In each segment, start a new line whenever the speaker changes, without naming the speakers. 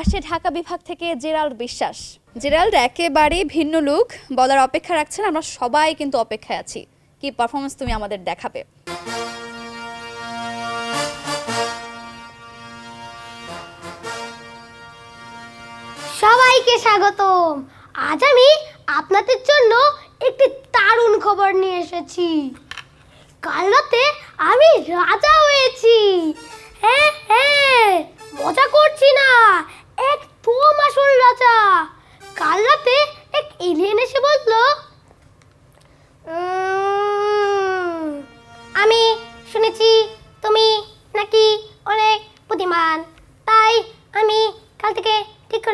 আসছে ঢাকা বিভাগ থেকে জেরাল্ড বিশ্বাস। জেরাল্ড একেবারে ভিন্ন লুক, বলার অপেক্ষা রাখছেন আমরা সবাই কিন্তু অপেক্ষায় আছি। কি পারফরমেন্স তুমি আমাদের দেখাবে?
সবাইকে স্বাগতম। আজ আমি আপনাদের জন্য একটি দারুণ খবর নিয়ে এসেছি। কাল রাতে আমি রাজা হ্যাঁ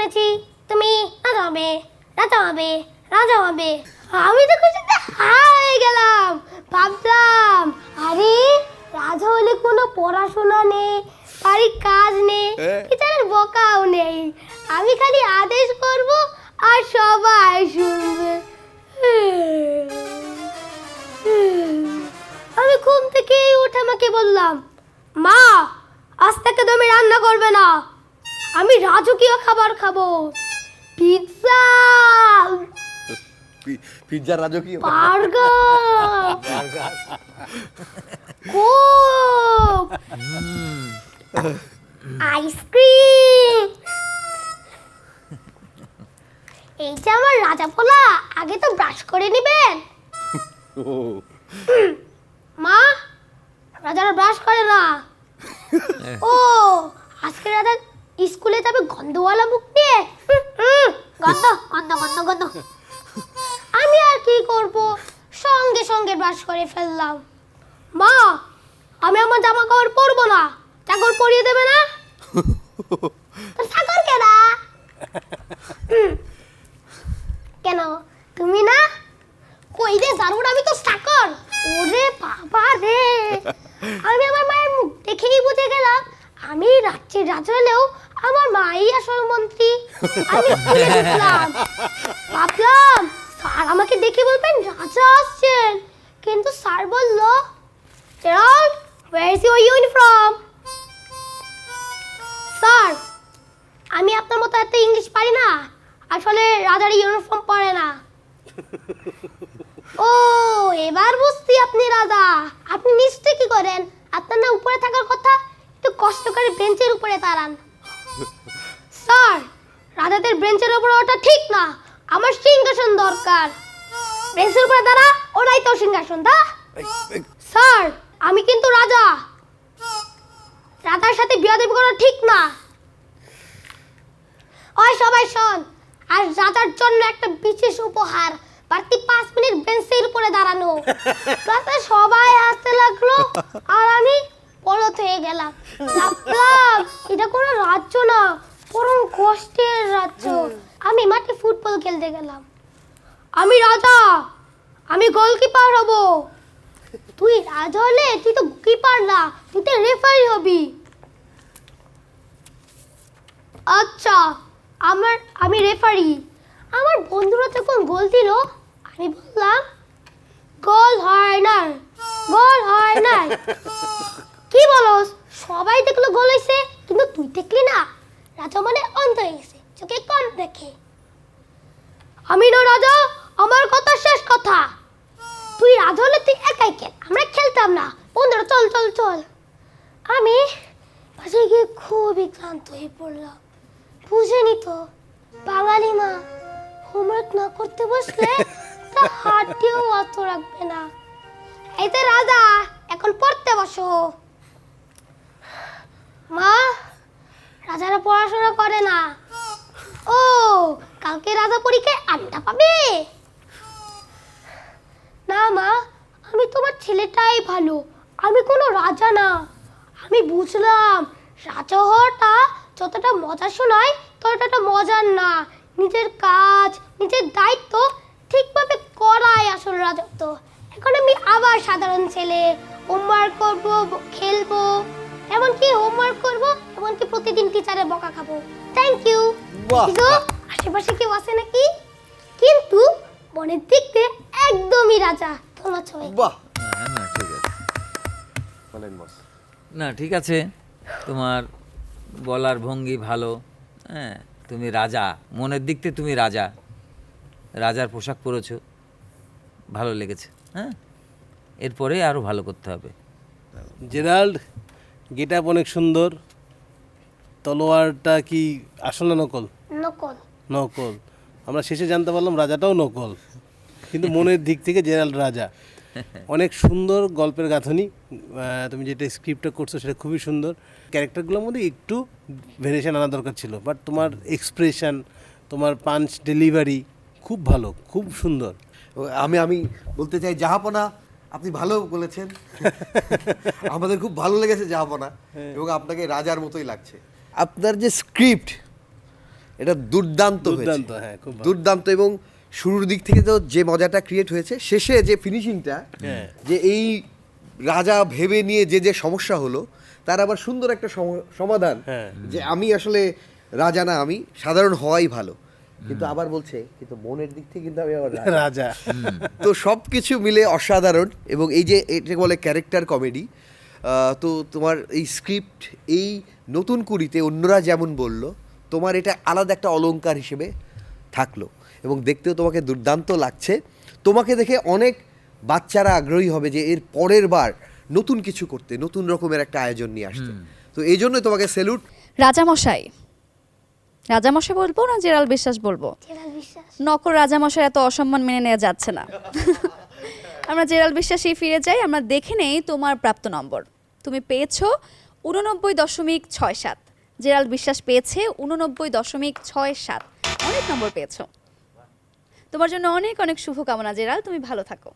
করেছি। তুমি রাজা হবে রাজা হবে রাজা হবে। আমি তো খুশিতে হাই গেলাম ভাবলাম আরে রাজা হলে কোনো পড়াশোনা নেই বাড়ির কাজ নেই বিচারের বকাও নেই। আমি খালি আদেশ করব আর সবাই শুনবে। আমি ঘুম থেকে উঠে আমাকে বললাম মা আজ থেকে তুমি রান্না করবে না। আমি রাজকীয় খাবার খাব। পিৎজা।
পি- পিৎজার রাজকীয়
বার্গার। কোক। আইসক্রিম। এই যে আমার রাজা পোলা আগে তো ব্রাশ করে নেবেন। মা রাজারা ব্রাশ করে না। ও আজকে রাজা স্কুলে যাবে গন্ধওয়ালা মুখ হুম, গন্ধ গন্ধ গন্ধ গন্ধ। আমি আর কি করব? সঙ্গে সঙ্গে ব্রাশ করে ফেললাম। মা আমি আমার জামা কাপড় পরবো না। চাকর পরিয়ে দেবে না? চাকর কেনা কেন তুমি না? কই রে জারুর আমি তো চাকর। ওরে বাবা রে। আমি আমার মায়ের মুখ দেখেই বুঝে গেলাম আমি রাত্রি রাত হলেও আমার মাই আসল মন্ত্রী। আমি স্কুলে ভাবলাম, স্যার আমাকে দেখে বলবেন, রাজা আসছেন। কিন্তু স্যার বলল Gerald where is your uniform sir, আমি আপনার মতো এত ইংলিশ পারি না। আসলে রাজার ইউনিফর্ম পরে না। ও, এবার বুঝছি আপনি রাজা। আপনি নিশ্চয়ই কি করেন? আপনার না উপরে থাকার কথা, একটু কষ্ট করে বেঞ্চের উপরে দাঁড়ান। স্যার রাজাদের বেঞ্চের উপরে ওটা ঠিক না। আমার সিংহাসন দরকার। বেঞ্চের উপরে দাঁড়া ওটাই তো সিংহাসন, দা? স্যার, আমি কিন্তু রাজা। রাজার সাথে বিয়াদবি করা ঠিক না। ওই সবাই শোন আর রাজার জন্য একটা বিশেষ উপহার। বাড়তি পাঁচ মিনিট বেঞ্চের উপরে দাঁড়ানো। তাতে সবাই আসতে লাগল, আর আমি পলত হয়ে গেলাম। এটা কোনো রাজ্য না। কষ্টের রাজ্য আমি মাঠে ফুটবল খেলতে গেলাম। আমি রাজা আমি গোলকিপার হব। তুই রাজা হলে তুই তো কিপার না তুই তো রেফারি হবি। আচ্ছা আমার আমি রেফারি আমার বন্ধুরা যখন গোল দিল আমি বললাম গোল হয় না গোল হয় না কি বলস? সবাই দেখল গোল হয়েছে কিন্তু তুই দেখলি না। রাজা মানে অন্ধ হয়ে চোখে কম দেখে। আমি না রাজা, আমার কথা শেষ কথা। তুই রাজা হলে তুই একাই খেল, আমরা খেলতাম না। বন্ধুরা, চল চল চল। আমি পাশে গিয়ে খুবই ক্লান্ত হয়ে পড়লাম। বুঝেনি তো, বাঙালি মা হোমওয়ার্ক না করতে বসলে তা হাতেও অত রাখবে না। এই তো রাজা, এখন পড়তে বসো। মা রাজারা পড়াশোনা করে না। ও, কালকে রাজা পরীক্ষায় আড্ডা পাবে? না মা, আমি তোমার ছেলেটাই ভালো। আমি কোনো রাজা না। আমি বুঝলাম, রাজা হওয়াটা যতটা মজা শোনায়, ততটা মজার না। নিজের কাজ, নিজের দায়িত্ব ঠিকভাবে করাই আসল রাজত্ব। এখন আমি আবার সাধারণ ছেলে। হোমওয়ার্ক করব, খেলব। এমনকি হোমওয়ার্ক করব বকা খাব। Thank you. আশেপাশে কেউ আছে নাকি? কিন্তু মনের দিক দিয়ে একদমই রাজা
বাহ।
হ্যাঁ না ঠিক আছে।
বলেন বস।
না ঠিক আছে। তোমার বলার ভঙ্গি ভালো। হ্যাঁ তুমি রাজা। মনের দিক থেকে তুমি রাজা। রাজার পোশাক পরেছো। ভালো লেগেছে হ্যাঁ? এরপরে আরও ভালো করতে হবে।
জেরাল্ড গেট আপ অনেক সুন্দর। তলোয়ারটা কি আসল না নকল?
নকল।
নকল। আমরা শেষে জানতে পারলাম রাজাটাও নকল। কিন্তু মনের দিক থেকে জেরাল্ড রাজা। অনেক সুন্দর গল্পের গাঁথনি। তুমি যেটা স্ক্রিপ্টটা করছ সেটা খুবই সুন্দর। ক্যারেক্টারগুলোর মধ্যে একটু ভেরিয়েশন আনা দরকার ছিল। বাট তোমার এক্সপ্রেশন তোমার পাঞ্চ ডেলিভারি খুব ভালো খুব সুন্দর।
ও, আমি আমি বলতে চাই জাহাপনা আপনি ভালো বলেছেন। আমাদের খুব ভালো লেগেছে জাহাপনা। এবং আপনাকে রাজার মতোই লাগছে। আপনার যে স্ক্রিপ্ট এটা দুর্দান্ত
দুর্দান্ত, হ্যাঁ, খুব
দুর্দান্ত এবং শুরুর দিক থেকে তো যে মজাটা ক্রিয়েট হয়েছে শেষে যে ফিনিশিংটা
হ্যাঁ।
যে এই রাজা ভেবে নিয়ে যে যে সমস্যা হলো তার আবার সুন্দর একটা সম- সমাধান
হ্যাঁ।
যে আমি আসলে রাজা না আমি সাধারণ হওয়াই ভালো কিন্তু আবার বলছে কিন্তু মনের দিক থেকে কিন্তু আমি আবার রাজা। তো সব কিছু মিলে অসাধারণ এবং এই যে এটাকে বলে ক্যারেক্টার কমেডি তো তোমার এই স্ক্রিপ্ট এই নতুন কুড়িতে অন্যরা যেমন বলল তোমার এটা আলাদা একটা অলংকার হিসেবে থাকল এবং দেখতেও তোমাকে দুর্দান্ত লাগছে। তোমাকে দেখে অনেক বাচ্চারা আগ্রহী হবে যে এর পরের বার নতুন কিছু করতে নতুন রকমের একটা আয়োজন নিয়ে আসতে। তো এই জন্যই তোমাকে সেলুট
রাজামশাই রাজামশাই বলব না জেরাল বিশ্বাস বলব?
জেরাল
নকল রাজামশাই এত অসম্মান মেনে নেওয়া যাচ্ছে না। আমরা জেরাল বিশ্বাসেই ফিরে যাই আমরা দেখে নেই তোমার প্রাপ্ত নম্বর। তুমি পেয়েছ উননব্বই দশমিক ছয় সাত। জেরাল বিশ্বাস পেয়েছে উননব্বই দশমিক ছয় সাত। অনেক নম্বর পেয়েছ। তোমার জন্য অনেক অনেক শুভকামনা জেরাল তুমি ভালো থাকো।